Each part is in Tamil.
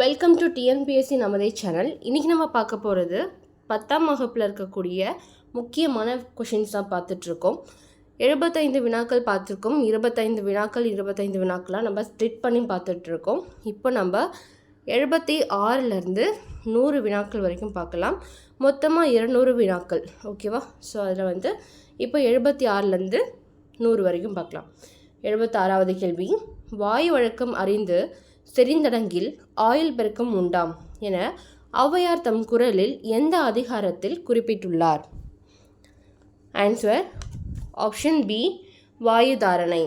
வெல்கம் டு டிஎன்பிஎஸ்சி நமதே சேனல். இன்றைக்கி நம்ம பார்க்க போகிறது பத்தாம் வகுப்பில் இருக்கக்கூடிய முக்கியமான கொஷின்ஸ் தான் பார்த்துட்ருக்கோம். எழுபத்தைந்து வினாக்கள் பார்த்துருக்கோம். இருபத்தைந்து வினாக்கள் இருபத்தைந்து வினாக்களாக நம்ம ஸ்ப்ளிட் பண்ணி பார்த்துட்ருக்கோம். இப்போ நம்ம எழுபத்தி ஆறுலேருந்து நூறு வினாக்கள் வரைக்கும் பார்க்கலாம். மொத்தமாக இருநூறு வினாக்கள். ஓகேவா ஸோ அதில் வந்து இப்போ எழுபத்தி ஆறுலேருந்து நூறு வரைக்கும் பார்க்கலாம். எழுபத்தாறாவது கேள்வி. வாயு வழக்கம் அறிந்து செறிந்தடங்கில் ஆயுள் பெருக்கம் உண்டாம் என ஔவையார் தம் குரலில் எந்த அதிகாரத்தில் குறிப்பிட்டுள்ளார்? ஆன்சர் ஆப்ஷன் பி வாயுதாரணை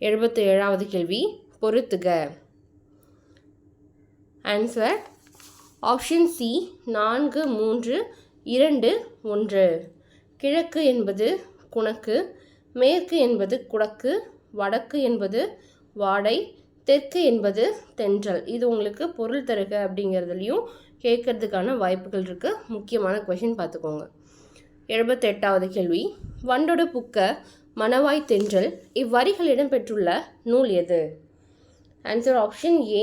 எழுபத்தி ஏழாவது கேள்வி பொருத்துக ஆன்சர் ஆப்ஷன் சி நான்கு மூன்று இரண்டு ஒன்று. கிழக்கு என்பது குணக்கு மேற்கு என்பது குடக்கு வடக்கு என்பது வாடை தெற்கு என்பது தென்றல். இது உங்களுக்கு பொருள் தருக அப்படிங்கிறதுலையும் கேட்கறதுக்கான வாய்ப்புகள் இருக்குது முக்கியமான கொஷின் பார்த்துக்கோங்க. எழுபத்தெட்டாவது கேள்வி. வண்டொடு புக்க மணவாய் தென்றல் இவ்வரிகள் இடம்பெற்றுள்ள நூல் எது? Answer option A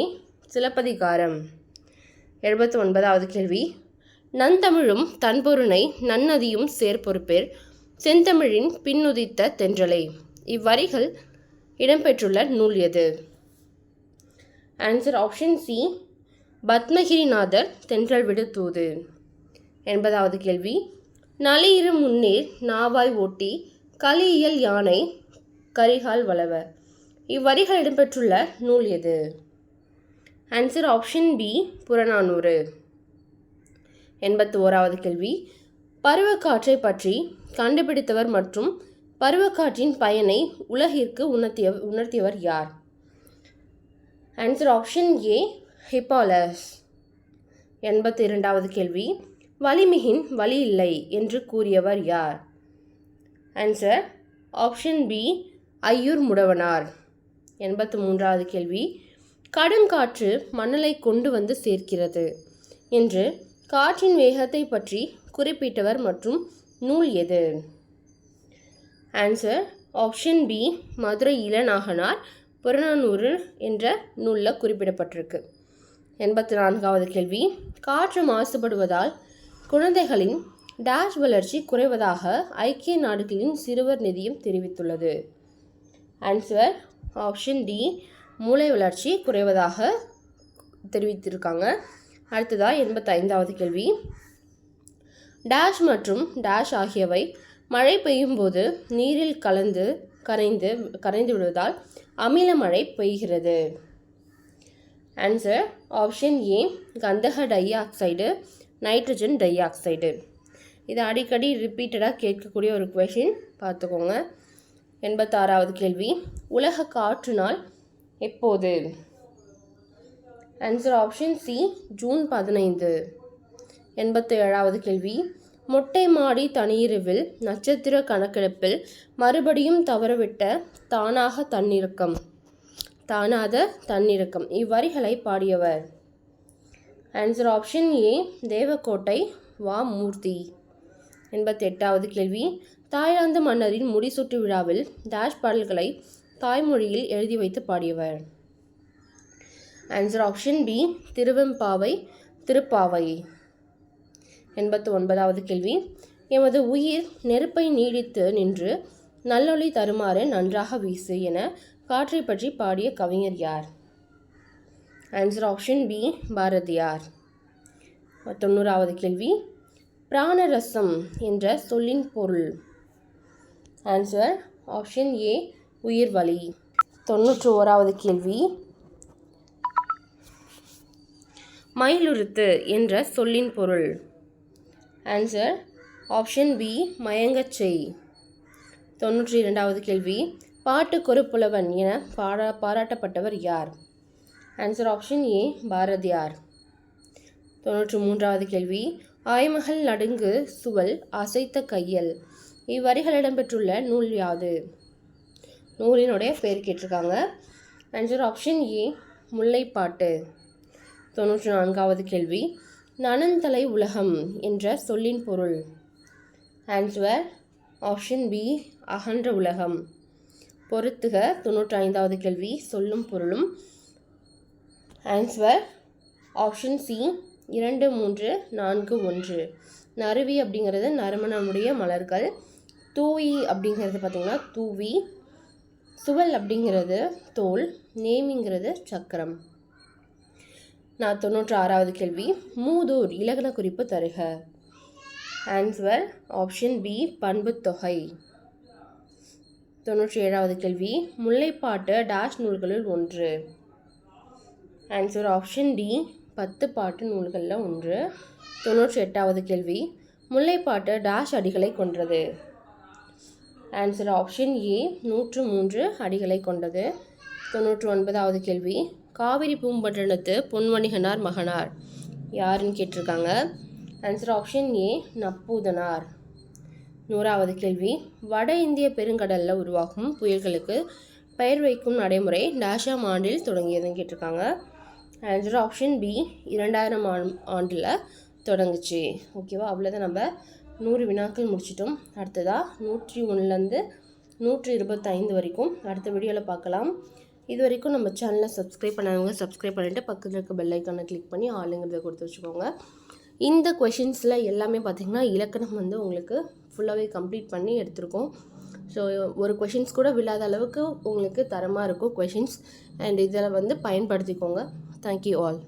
Silappatikaram. எழுபத்தி ஒன்பதாவது கேள்வி. நந்தமிழும் தன்பொருணை நன்னதியும் சேர்பொறுப்பேர் செந்தமிழின் பின்னுதித்த தென்றலை. இவ்வரிகள் இடம்பெற்றுள்ள நூல் எது? ஆன்சர் ஆப்ஷன் சி பத்மகிரிநாதர் தென்றல் விடுத்தூது. எண்பதாவது கேள்வி. நலியிரு முன்னேர் நாவாய் ஓட்டி கலியியல் யானை கரிகால் வளவ. இவ்வரிகள் இடம்பெற்றுள்ள நூல் எது? Answer option B Purananuru. எண்பத்தி ஓராவது கேள்வி. பருவக்காற்றை பற்றி கண்டுபிடித்தவர் மற்றும் பருவக்காற்றின் பயனை உலகிற்கு உணர்த்திய உணர்த்தியவர் யார்? ஆன்சர் ஆப்ஷன் ஏ ஹிப்பாலஸ் எண்பத்தி இரண்டாவது கேள்வி. வலிமிகின் வலி இல்லை என்று கூறியவர் யார்? Answer option B Aiyur Mudavanar. எண்பத்து மூன்றாவது கேள்வி கடுங்காற்று மணலை கொண்டு வந்து சேர்க்கிறது என்று காற்றின் வேகத்தை பற்றி குறிப்பிட்டவர் மற்றும் நூல் எது? Answer option B Madurai Ilanaganar. Purananuru என்ற நூலில் குறிப்பிடப்பட்டிருக்கு. எண்பத்தி நான்காவது கேள்வி. காற்று மாசுபடுவதால் குழந்தைகளின் டேஷ் வளர்ச்சி குறைவதாக ஐக்கிய நாடுகளின் சிறுவர் நிதியம் தெரிவித்துள்ளது. Answer option D. மூளை வளர்ச்சி குறைவதாக தெரிவித்திருக்காங்க. அடுத்ததாக எண்பத்தைந்தாவது கேள்வி. டேஷ் மற்றும் டேஷ் ஆகியவை மழை பெய்யும் போது நீரில் கலந்து கரைந்து கரைந்து விடுவதால் அமில மழை பெய்கிறது. ஆன்சர் ஆப்ஷன் ஏ கந்தக dioxide nitrogen dioxide இது அடிக்கடி ரிப்பீட்டடாக கேட்கக்கூடிய ஒரு கொஷின் பார்த்துக்கோங்க. எண்பத்தாறாவது கேள்வி. உலக காற்று நாள் எப்போது? ஆன்சர் ஆப்ஷன் சி ஜூன் பதினைந்து. எண்பத்தி ஏழாவது கேள்வி. மொட்டை மாடி தனியிருவில் நட்சத்திர கணக்கெடுப்பில் மறுபடியும் தவறவிட்ட தானாக தன்னிறக்கம் தானாத தன்னிறக்கம் இவ்வரிகளை பாடியவர். ஆன்சர் ஆப்ஷன் ஏ தேவக்கோட்டை வா. மூர்த்தி. எண்பத்தெட்டாவது கேள்வி. தாய்லாந்து மன்னரின் முடிசூட்டு விழாவில் டேஷ் பாடல்களை தாய்மொழியில் எழுதி வைத்து பாடியவர். Answer option B Thiruvempavai Thiruppavai. எண்பத்து ஒன்பதாவது கேள்வி. எமது உயிர் நெருப்பை நீடித்து நின்று நல்லொளி தருமாறு நன்றாக வீசு என காற்றை பற்றி பாடிய கவிஞர் யார்? Answer option B Bharathiyar. தொண்ணூறாவது கேள்வி. பிராணரசம் என்ற சொல்லின் பொருள். ஆன்சர் ஆப்ஷன் ஏ உயிர் வலி. தொண்ணூற்றி ஓராவது கேள்வி. மயிலுறுத்து என்ற சொல்லின் பொருள். ஆன்சர் ஆப்ஷன் பி மயங்கச் செய். தொண்ணூற்றி இரண்டாவது கேள்வி பாட்டுக்கொரு புலவன் என பாரா பாராட்டப்பட்டவர் யார்? Answer option A Bharathiyar. தொன்னூற்றி மூன்றாவது கேள்வி ஆய்மகள் நடுங்கு சுவல் அசைத்த கையல். இவ்வரிகள் இடம்பெற்றுள்ள நூல் யாது? நூலினுடைய பேர் கேட்டிருக்காங்க. Answer option A Mullaippattu. தொண்ணூற்றி நான்காவது கேள்வி நனந்தலை உலகம் என்ற சொல்லின் பொருள். ஆன்சுவர் ஆப்ஷன் பி அகன்ற உலகம். பொருத்துக தொண்ணூற்றி ஐந்தாவது கேள்வி சொல்லும் பொருளும். ஆன்சுவர் ஆப்ஷன் சி இரண்டு மூன்று நான்கு ஒன்று. நறுவி அப்படிங்கிறது நறுமணமுடைய மலர்கள். தூவி அப்படிங்கிறது பார்த்திங்கன்னா தூவி. சுவல் அப்படிங்கிறது தோல். நேமிங்கிறது சக்கரம். நான் தொண்ணூற்றி ஆறாவது கேள்வி. மூதூர் இலக்கண குறிப்பு தருக ஆன்சர் ஆப்ஷன் பி பண்புத்தொகை தொண்ணூற்றி ஏழாவது கேள்வி. முல்லைப்பாட்டு டேஷ் நூல்களில் ஒன்று. ஆன்சர் ஆப்ஷன் டி பத்து பாட்டு நூல்களில் ஒன்று. தொண்ணூற்றி எட்டாவது கேள்வி. முல்லைப்பாட்டு டேஷ் அடிகளை கொன்றது. ஆன்சர் ஆப்ஷன் ஏ நூற்று மூன்று அடிகளை கொண்டது. தொண்ணூற்று ஒன்பதாவது கேள்வி. காவிரி பூம்பட்டினத்து பொன்வணிகனார் மகனார். யாருன்னு கேட்டிருக்காங்க. Answer option A Napputhanar. நூறாவது கேள்வி. வட இந்திய பெருங்கடலில் உருவாகும் புயல்களுக்கு பெயர் வைக்கும் நடைமுறை டேஷாம் ஆண்டில் தொடங்கியதுன்னு கேட்டிருக்காங்க. ஆன்சர் ஆப்ஷன் பி இரண்டாயிரம் ஆண் ஆண்டில் தொடங்குச்சு. ஓகேவா அவ்வளோதான் நம்ம நூறு வினாக்கள் முடிச்சிட்டோம். அடுத்ததாக நூற்றி ஒன்றுலேருந்து நூற்றி இருபத்தைந்து வரைக்கும் அடுத்த வீடியோவில் பார்க்கலாம். இது வரைக்கும் நம்ம சேனலை சப்ஸ்கிரைப் பண்ணாதவங்க சப்ஸ்கிரைப் பண்ணிவிட்டு பக்கத்தில் இருக்க பெல்லைக்கானை கிளிக் பண்ணி ஆளுங்கிறத கொடுத்து வச்சுக்கோங்க. இந்த கொஷின்ஸில் எல்லாமே பார்த்திங்கன்னா இலக்கணம் வந்து உங்களுக்கு ஃபுல்லாகவே கம்ப்ளீட் பண்ணி எடுத்திருக்கோம். ஸோ ஒரு கொஷின்ஸ் கூட விழாத அளவுக்கு உங்களுக்கு தரமாக இருக்கும் கொஷின்ஸ் அண்ட் இதில் வந்து பயன்படுத்திக்கோங்க. Thank you all